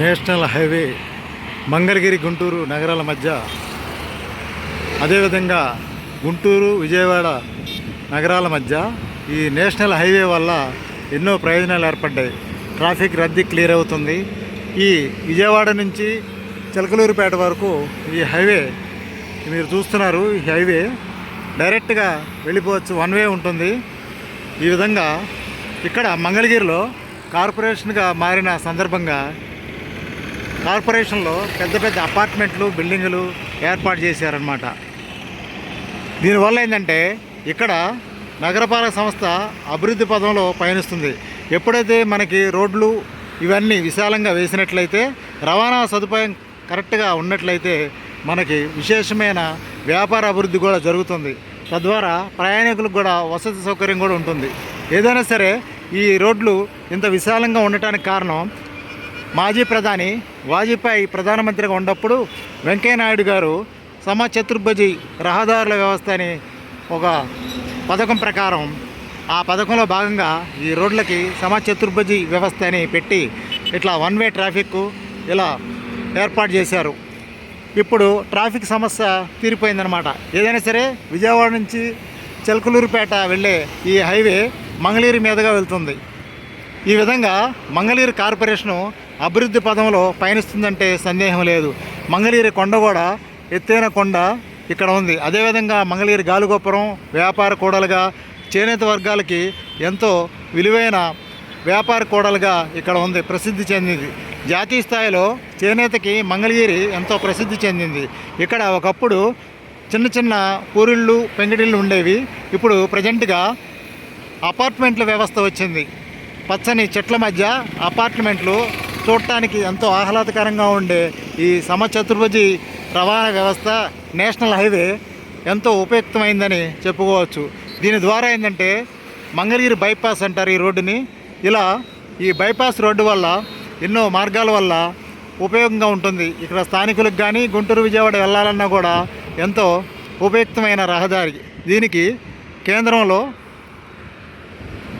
National highway Mangalagiri Guntur నగరాల మధ్య అదేవిధంగా గుంటూరు విజయవాడ నగరాల మధ్య ఈ నేషనల్ హైవే వల్ల ఎన్నో ప్రయోజనాలు ఏర్పడ్డాయి. ట్రాఫిక్ రద్దీ క్లియర్ అవుతుంది. ఈ విజయవాడ నుంచి చిలకలూరుపేట వరకు ఈ హైవే మీరు చూస్తున్నారు. ఈ హైవే డైరెక్ట్గా వెళ్ళిపోవచ్చు. వన్ వే ఉంటుంది. ఈ విధంగా ఇక్కడ మంగళగిరిలో కార్పొరేషన్గా మారిన సందర్భంగా కార్పొరేషన్లో పెద్ద పెద్ద అపార్ట్మెంట్లు బిల్డింగులు ఏర్పాటు చేశారనమాట దీనివల్ల ఏంటంటే ఇక్కడ నగరపాలక సంస్థ అభివృద్ధి పదంలో పయనిస్తుంది. ఎప్పుడైతే మనకి రోడ్లు ఇవన్నీ విశాలంగా వేసినట్లయితే రవాణా సదుపాయం కరెక్ట్గా ఉన్నట్లయితే మనకి విశేషమైన వ్యాపార అభివృద్ధి కూడా జరుగుతుంది. తద్వారా ప్రయాణికులకు కూడా వసతి సౌకర్యం కూడా ఉంటుంది. ఏదైనా సరే ఈ రోడ్లు ఇంత విశాలంగా ఉండటానికి కారణం మాజీ ప్రధాని వాజ్పేయి ప్రధానమంత్రిగా ఉన్నప్పుడు వెంకయ్యనాయుడు గారు సమ చతుర్భుజి రహదారుల వ్యవస్థ అని ఒక పథకం ప్రకారం ఆ పథకంలో భాగంగా ఈ రోడ్లకి సమ చతుర్భుజి వ్యవస్థ అని పెట్టి ఇట్లా వన్ వే ట్రాఫిక్ ఇలా ఏర్పాటు చేశారు. ఇప్పుడు ట్రాఫిక్ సమస్య తీరిపోయిందనమాట ఏదైనా సరే విజయవాడ నుంచి చెలకలూరుపేట వెళ్ళే ఈ హైవే మంగళీరు మీదుగా వెళ్తుంది. ఈ విధంగా మంగళీరు కార్పొరేషను అభివృద్ధి పదంలో పయనిస్తుందంటే సందేహం లేదు. మంగళగిరి కొండ కూడా ఎత్తైన కొండ ఇక్కడ ఉంది. అదేవిధంగా మంగళగిరి గాలిగోపురం వ్యాపార కూడలుగా చేనేత వర్గాలకి ఎంతో విలువైన వ్యాపార కూడలుగా ఇక్కడ ఉంది ప్రసిద్ధి చెందింది. జాతీయ స్థాయిలో చేనేతకి మంగళగిరి ఎంతో ప్రసిద్ధి చెందింది. ఇక్కడ ఒకప్పుడు చిన్న చిన్న పూరిళ్ళు పెంగిడిళ్ళు ఉండేవి. ఇప్పుడు ప్రజెంట్గా అపార్ట్మెంట్ల వ్యవస్థ వచ్చింది. పచ్చని చెట్ల మధ్య అపార్ట్మెంట్లు చూడటానికి ఎంతో ఆహ్లాదకరంగా ఉండే ఈ సమచతుర్భుజి రవాణా వ్యవస్థ నేషనల్ హైవే ఎంతో ఉపయుక్తమైందని చెప్పుకోవచ్చు. దీని ద్వారా ఏంటంటే మంగళగిరి బైపాస్ అంటారు ఈ రోడ్డుని. ఇలా ఈ బైపాస్ రోడ్డు వల్ల ఎన్నో మార్గాల వల్ల ఉపయోగంగా ఉంటుంది. ఇక్కడ స్థానికులకు కానీ గుంటూరు విజయవాడ వెళ్ళాలన్నా కూడా ఎంతో ఉపయుక్తమైన రహదారి. దీనికి కేంద్రంలో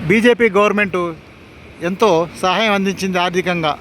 బీజేపీ గవర్నమెంట్ ఎంతో సహాయం అందించింది ఆర్థికంగా.